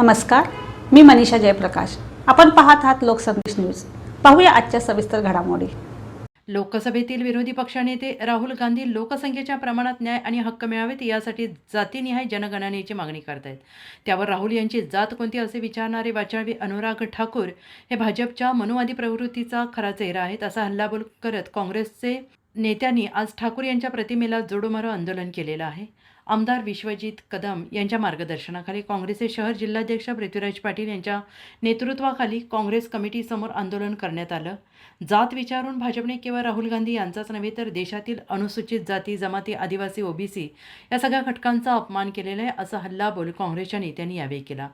नमस्कार मी मनीषा जयप्रकाश. आपण पाहत आहात लोकसंदेश न्यूज. पाहूया आजच्या सविस्तर घडामोडी. लोकसभेतील विरोधी पक्षनेते राहुल गांधी लोकसंख्येच्या प्रमाणात न्याय आणि हक्क मिळावेत यासाठी जातीनिहाय जनगणनेची मागणी करत आहेत त्यावर राहुल यांची जात कोणती असे विचारणारे वाचाळवी अनुराग ठाकूर हे भाजपच्या मनुवादी प्रवृत्तीचा खरा चेहरा आहेत असा हल्लाबोल करत काँग्रेसचे नेत्यांनी आज ठाकूर यांच्या प्रतिमेला जोडोमारो आंदोलन केलेलं आहे. आमदार विश्वजित कदम यांच्या मार्गदर्शनाखाली काँग्रेसचे शहर जिल्हाध्यक्ष पृथ्वीराज पाटील यांच्या नेतृत्वाखाली काँग्रेस कमिटीसमोर आंदोलन करण्यात आलं. जात विचारून भाजपने केवळ राहुल गांधी यांचाच नव्हे तर देशातील अनुसूचित जाती जमाती आदिवासी ओबीसी या सगळ्या घटकांचा अपमान केलेला आहे असा हल्लाबोल काँग्रेसच्या नेत्यांनी यावेळी केला.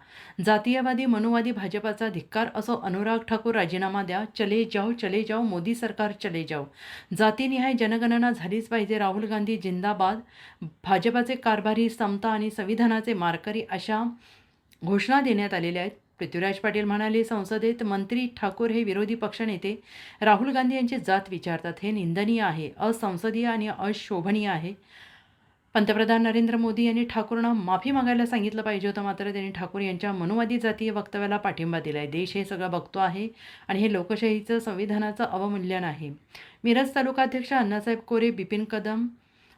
जातीयवादी मनुवादी भाजपाचा धिक्कार असो अनुराग ठाकूर राजीनामा द्या चले जाओ चले जाओ मोदी सरकार चले जाओ. जातीनिहाय जनगणना झालीच पाहिजे. राहुल गांधी जिंदाबाद भाजपाचे कारभारी समता आणि संविधानाचे मारकरी अशा घोषणा देण्यात आलेल्या आहेत. पृथ्वीराज पाटील म्हणाले संसदेत मंत्री ठाकूर हे विरोधी पक्षनेते. राहुल गांधी यांची जात विचारतात. हे निंदनीय आहे असंसदीय आणि अशोभनीय आहे. पंतप्रधान नरेंद्र मोदी यांनी ठाकूरना माफी मागायला सांगितलं पाहिजे होतं मात्र त्यांनी ठाकूर यांच्या मनुवादी जातीय वक्तव्याला पाठिंबा दिला आहे देश हे सगळं बघतो आहे आणि हे लोकशाहीचं संविधानाचं अवमूल्यन आहे. मिरज तालुकाध्यक्ष Annasaheb Kore Bipin Kadam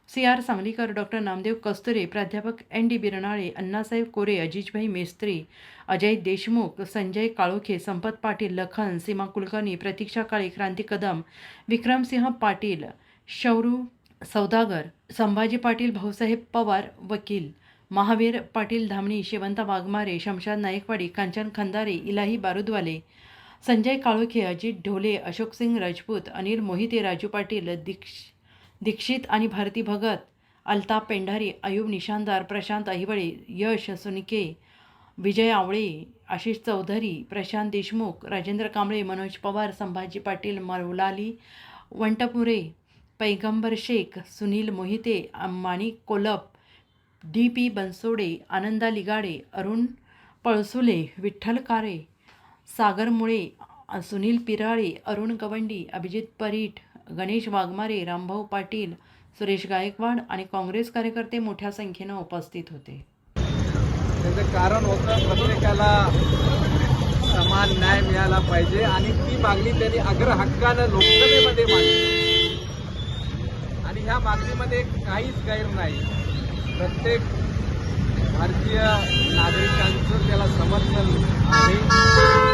C R Sanglikar doctor Namdev Kasture प्राध्यापक एन डी बिरनाळे अण्णासाहेब कोरे अजिजभाई मेस्त्री अजय देशमुख संजय काळोखे संपत पाटील लखन सीमा कुलकर्णी प्रतीक्षा काळे क्रांती कदम विक्रमसिंह पाटील शौरू सौदागर संभाजी पाटील भाऊसाहेब पवार वकील महावीर पाटील धामणी शेवंत वाघमारे शमशाद नायकवाडी कांचन खंदारे इलाही बारुदवाले संजय काळोखे अजित ढोले अशोकसिंग राजपूत अनिल मोहिते राजू पाटील दीक्ष दीक्षित आणि भारती भगत अल्ताप पेंढारी अयूब निशानदार प्रशांत अहिवळे यश सुनिके विजय आवळे आशिष चौधरी प्रशांत देशमुख राजेंद्र कांबळे मनोज पवार संभाजी पाटील मौलाली वंटपुरे पैगंबर शेख सुनील मोहिते माणिक कोलप डी पी बनसोडे आनंदा लिगाडे अरुण पळसुले विठ्ठल कारे सागर मुळे सुनील पिराळे अरुण गवंडी अभिजित परीठ गणेश वाघमारे रामभाऊ पाटील सुरेश गायकवाड आणि काँग्रेस कार्यकर्ते मोठ्या संख्येनं उपस्थित होते. त्याचं कारण होतं प्रत्येकाला समान न्याय मिळाला पाहिजे आणि ती मागणी त्यांनी अग्र हक्कानं लोकसभेमध्ये मांडली. आणि ह्या मागणीमध्ये काहीच गैर नाही. प्रत्येक भारतीय नागरिकांचं त्याला समर्थन आहे.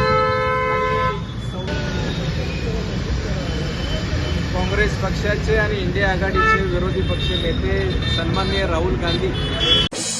पक्षाचे आणि इंडिया आघाडीचे विरोधी पक्ष नेते सन्माननीय राहुल गांधी.